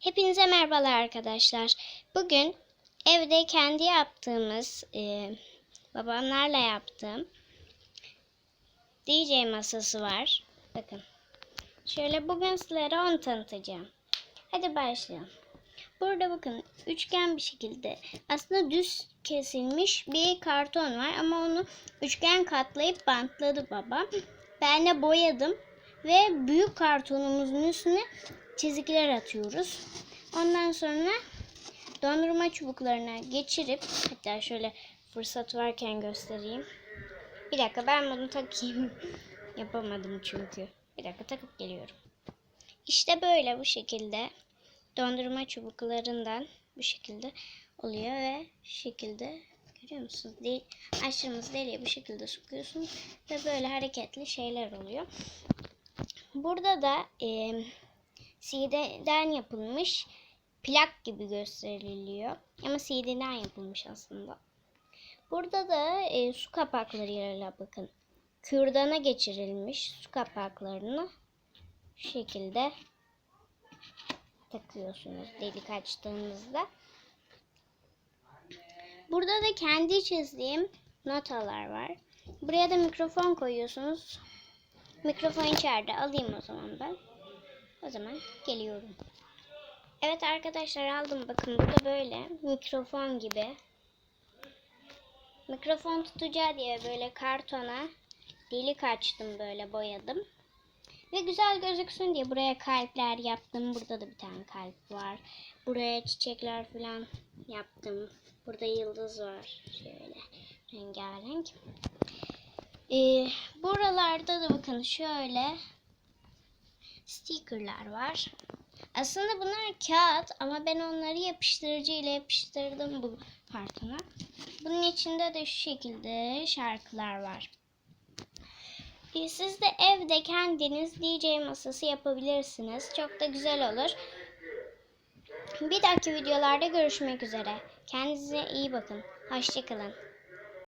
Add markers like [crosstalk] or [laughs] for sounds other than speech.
Hepinize merhabalar arkadaşlar. Bugün evde kendi yaptığımız, e, babamlarla yaptığım DJ masası var. Bakın. Şöyle bugün sizlere onu tanıtacağım. Hadi başlayalım. Burada bakın üçgen bir şekilde aslında düz kesilmiş bir karton var ama onu üçgen katlayıp bantladı babam. Ben de boyadım ve büyük kartonumuzun üstüne çizgiler atıyoruz. Ondan sonra dondurma çubuklarına geçirip hatta şöyle fırsat varken göstereyim. Bir dakika ben bunu takayım. [laughs] Yapamadım çünkü. Bir dakika takıp geliyorum. İşte böyle bu şekilde dondurma çubuklarından bu şekilde oluyor ve şu şekilde görüyor musunuz? Değil, açtığımız deliğe bu şekilde sokuyorsunuz ve böyle hareketli şeyler oluyor. Burada da e, CD'den yapılmış plak gibi gösteriliyor. Ama CD'den yapılmış aslında. Burada da e, su kapaklarıyla bakın. Kürdana geçirilmiş su kapaklarını şu şekilde takıyorsunuz delik açtığınızda. Burada da kendi çizdiğim notalar var. Buraya da mikrofon koyuyorsunuz. Mikrofon içeride. Alayım o zaman ben. O zaman geliyorum. Evet arkadaşlar aldım. Bakın burada böyle mikrofon gibi. Mikrofon tutacağı diye böyle kartona delik açtım böyle boyadım. Ve güzel gözüksün diye buraya kalpler yaptım. Burada da bir tane kalp var. Buraya çiçekler falan yaptım. Burada yıldız var. Şöyle rengarenk. Ee, buralarda da bakın şöyle stickerlar var. Aslında bunlar kağıt ama ben onları yapıştırıcı ile yapıştırdım bu kartona. Bunun içinde de şu şekilde şarkılar var. Ee, Siz de evde kendiniz DJ masası yapabilirsiniz. Çok da güzel olur. Bir dahaki videolarda görüşmek üzere. Kendinize iyi bakın. Hoşçakalın.